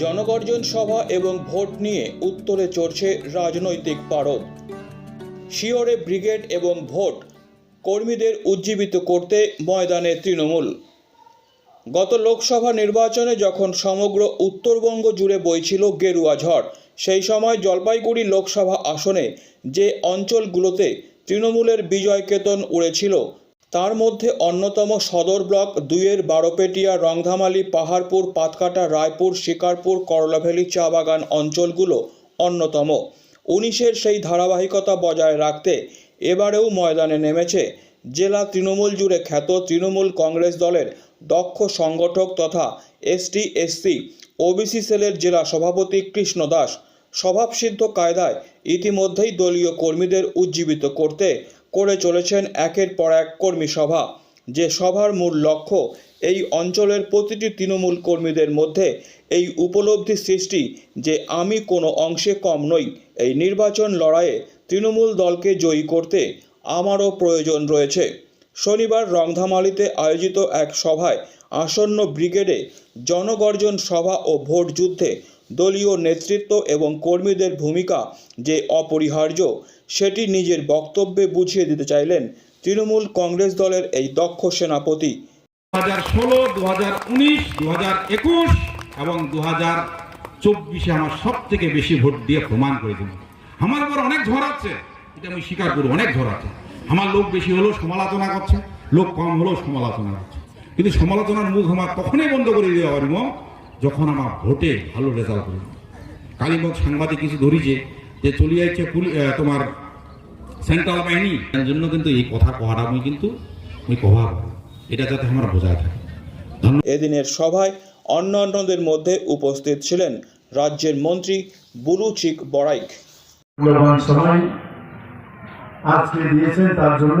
জনগর্জন সভা এবং ভোট নিয়ে উত্তরে চড়ছে রাজনৈতিক পারদ। শিওরে ব্রিগেড এবং ভোট কর্মীদের উজ্জীবিত করতে ময়দানে তৃণমূল। গত লোকসভা নির্বাচনে যখন সমগ্র উত্তরবঙ্গ জুড়ে বইছিল গেরুয়া ঝড়, সেই সময় জলপাইগুড়ি লোকসভা আসনে যে অঞ্চলগুলোতে তৃণমূলের বিজয় কেতন উড়েছিল তার মধ্যে অন্যতম সদর ব্লক দুইয়ের বারোপেটিয়া, রংধামালি, পাহাড়পুর, পাতকাটা, রায়পুর, শিকারপুর করলাভ্যালি চা বাগান অঞ্চলগুলো অন্যতম। উনিশের সেই ধারাবাহিকতা বজায় রাখতে এবারেও ময়দানে নেমেছে জেলা তৃণমূল জুড়ে খ্যাত তৃণমূল কংগ্রেস দলের দক্ষ সংগঠক তথা এসটি, এসসি, ওবিসি সেলের জেলা সভাপতি কৃষ্ণ দাস। স্বভাবসিদ্ধ কায়দায় ইতিমধ্যেই দলীয় কর্মীদের উজ্জীবিত করতে করে চলেছেন একের পর এক কর্মী সভা। যে সভার মূল লক্ষ্য এই অঞ্চলের প্রতিটি তৃণমূল কর্মীদের মধ্যে এই উপলব্ধি সৃষ্টি যে আমি কোনো অংশে কম নই। এই নির্বাচন লড়াইয়ে তৃণমূল দলকে জয়ী করতে আমারও প্রয়োজন রয়েছে। শনিবার রংধামালিতে আয়োজিত এক সভায় আসন্ন ব্রিগেডে জনগর্জন সভা ও ভোট যুদ্ধে দলীয় নেতৃত্ব এবং কর্মীদের ভূমিকা যে অপরিহার্য, সেটি নিজের বক্তব্যে বুঝিয়ে দিতে চাইলেন তৃণমূল কংগ্রেস দলের এই দক্ষ সেনাপতি। দু হাজার ষোলো দু হাজার উনিশ দু হাজার একুশ এবং দু হাজার চব্বিশে আমার সব থেকে বেশি ভোট দিয়ে প্রমাণ করে দিল আমার উপর অনেক ঝড় আছে, এটা আমি স্বীকার করব, অনেক ঝড় আছে। আমার লোক বেশি হলেও সমালোচনা করছে, লোক কম হলেও সমালোচনা করছে। কিন্তু সমালোচনার মুখ আমার তখনই বন্ধ করে দেওয়া পারব যখন আমার ভোটে ভালো রেজাল্ট করব কালীমগ সাংবাদিক কিছু ধরিছে যে চলে যাচ্ছে তোমার সেন্ট্রাল বাহিনী। তার জন্য কিন্তু এই কথা কহাটা আমি কিন্তু আমি কহা এটা যাতে আমার বোঝায় থাকে। এদিনের সভায় অন্যান্যদের মধ্যে উপস্থিত ছিলেন রাজ্যের মন্ত্রী বুলু চিক বড়াইক। মূল্যবান সময় আজকে দিয়েছেন তার জন্য